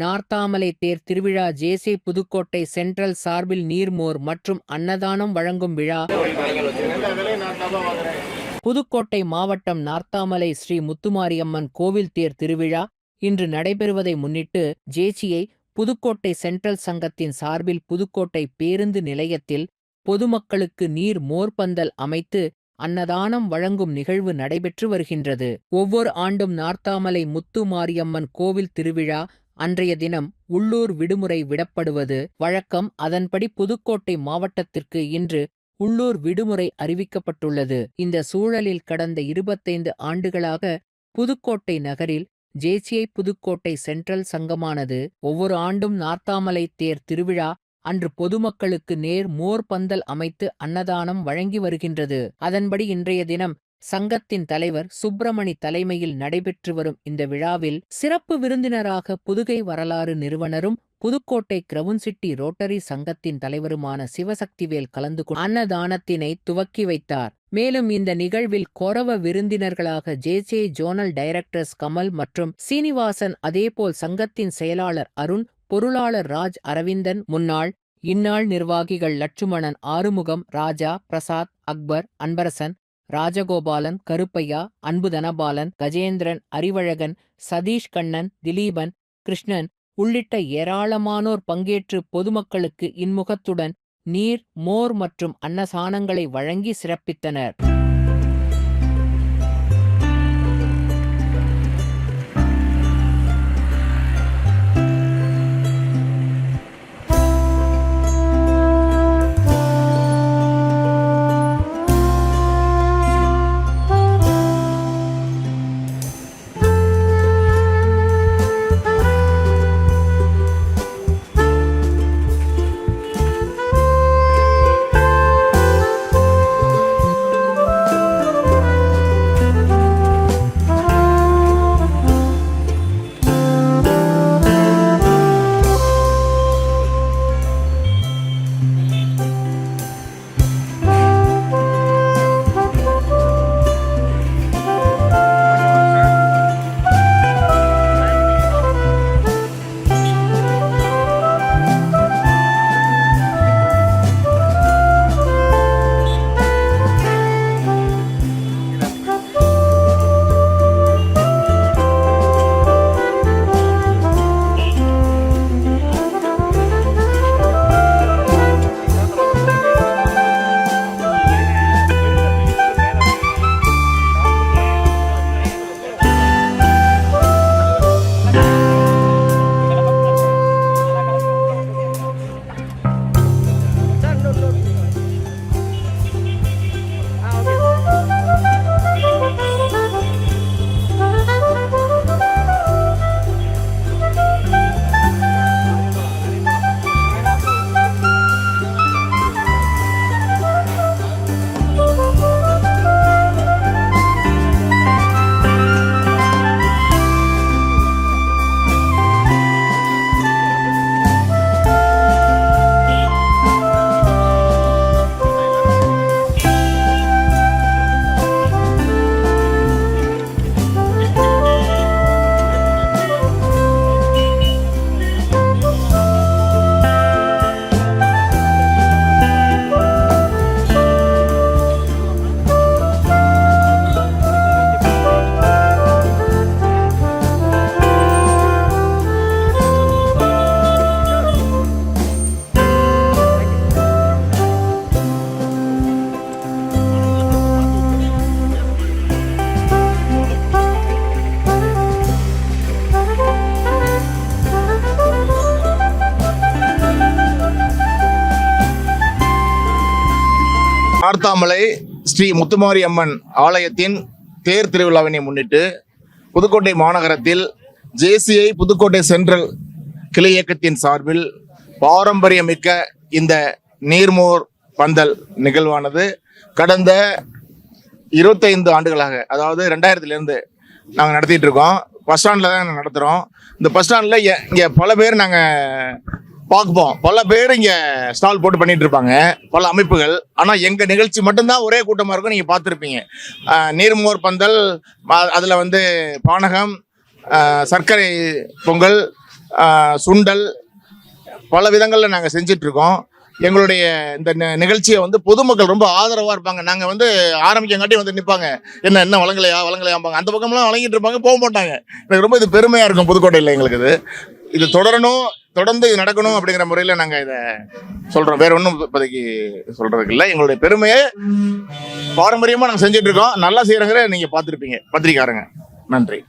நார்த்தாமலை தேர் திருவிழா ஜேசி புதுக்கோட்டை சென்ட்ரல் சார்பில் நீர்மோர் மற்றும் அன்னதானம் வழங்கும் விழா. புதுக்கோட்டை மாவட்டம் நார்த்தாமலை ஸ்ரீ முத்துமாரியம்மன் கோவில் தேர் திருவிழா இன்று நடைபெறுவதை முன்னிட்டு ஜேசியை புதுக்கோட்டை சென்ட்ரல் சங்கத்தின் சார்பில் புதுக்கோட்டை பேருந்து நிலையத்தில் பொதுமக்களுக்கு நீர் மோர்பந்தல் அமைத்து அன்னதானம் வழங்கும் நிகழ்வு நடைபெற்று வருகின்றது. ஒவ்வொரு ஆண்டும் நார்த்தாமலை முத்து மாரியம்மன் கோவில் திருவிழா அன்றைய தினம் உள்ளூர் விடுமுறை விடப்படுவது வழக்கம். அதன்படி புதுக்கோட்டை மாவட்டத்திற்கு இன்று உள்ளூர் விடுமுறை அறிவிக்கப்பட்டுள்ளது. இந்த சூழலில் கடந்த இருபத்தைந்து ஆண்டுகளாக புதுக்கோட்டை நகரில் ஜேசிஐ புதுக்கோட்டை சென்ட்ரல் சங்கமானது ஒவ்வொரு ஆண்டும் நார்த்தாமலை தேர் திருவிழா அன்று பொதுமக்களுக்கு நேர் மோர் பந்தல் அமைத்து அன்னதானம் வழங்கி வருகின்றது. அதன்படி இன்றைய தினம் சங்கத்தின் தலைவர் சுப்பிரமணி தலைமையில் நடைபெற்று வரும் இந்த விழாவில் சிறப்பு விருந்தினராக புதுகை வரலாறு நிறுவனரும் புதுக்கோட்டை கிரவுன்சிட்டி ரோட்டரி சங்கத்தின் தலைவருமான சிவசக்திவேல் கலந்து கொண்டு அன்னதானத்தினை துவக்கி வைத்தார். மேலும் இந்த நிகழ்வில் கொரவ விருந்தினர்களாக ஜேஜே ஜோனல் டைரக்டர்ஸ் கமல் மற்றும் சீனிவாசன் அதேபோல் சங்கத்தின் செயலாளர் அருண் பொருளாளர் ராஜ் அரவிந்தன் முன்னாள் இந்நாள் நிர்வாகிகள் லட்சுமணன் ஆறுமுகம் ராஜா பிரசாத் அக்பர் அன்பரசன் ராஜகோபாலன் கருப்பையா அன்பு தனபாலன் கஜேந்திரன் அறிவழகன் சதீஷ் கண்ணன் திலீபன் கிருஷ்ணன் உள்ளிட்ட ஏராளமானோர் பங்கேற்று பொதுமக்களுக்கு இன்முகத்துடன் நீர் மோர் மற்றும் அன்னசானங்களை வழங்கி சிறப்பித்தனர். நார்த்தாமலை ஸ்ரீ முத்துமாரி அம்மன் ஆலயத்தின் தேர் திருவிழாவினை முன்னிட்டு புதுக்கோட்டை மாநகரத்தில் ஜேசிஐ புதுக்கோட்டை சென்ட்ரல் கிளை இயக்கத்தின் சார்பில் பாரம்பரியமிக்க இந்த நீர்மோர் பந்தல் நிகழ்வானது கடந்த இருபத்தைந்து ஆண்டுகளாக அதாவது ரெண்டாயிரத்துலேருந்து நாங்கள் நடத்திட்டு இருக்கோம். பஸ் ஸ்டாண்டில் தான் நடத்துகிறோம் இந்த பஸ் ஸ்டாண்டில் இங்கே பல பேர் நாங்கள் பார்ப்போம் பல பேர் இங்கே ஸ்டால் போட்டு பண்ணிட்டு இருப்பாங்க. பல அமைப்புகள். ஆனால் எங்கள் நிகழ்ச்சி மட்டும்தான் ஒரே கூட்டமாக இருக்கும் நீங்கள் பார்த்துருப்பீங்க. நீர்மோர் பந்தல் அதில் வந்து பானகம் சர்க்கரை பொங்கல் சுண்டல் பல விதங்களில் நாங்கள் செஞ்சிட்ருக்கோம் எங்களுடைய இந்த நிகழ்ச்சியை வந்து பொதுமக்கள் ரொம்ப ஆதரவாக இருப்பாங்க. நாங்கள் வந்து ஆரம்பிக்கங்காட்டி வந்து நிற்பாங்க என்ன என்ன வழங்கலையா வழங்கலையாம்பாங்க. அந்த பக்கம்லாம் வழங்கிட்டு இருப்பாங்க போக மாட்டாங்க. எனக்கு ரொம்ப இது பெருமையாக இருக்கும் புதுக்கோட்டையில் எங்களுக்கு இது. இது தொடரணும் தொடர்ந்து இது நடக்கணும் அப்படிங்கிற முறையில் நாங்கள் இதை சொல்கிறோம் வேற ஒன்றும் இப்போதைக்கு சொல்கிறதுக்கு இல்லை. எங்களுடைய பெருமையை பாரம்பரியமாக நாங்கள் செஞ்சுட்டு இருக்கோம். நல்லா செய்கிறங்கிற நீங்கள் பார்த்துருப்பீங்க. பத்திரிக்காரங்க நன்றி.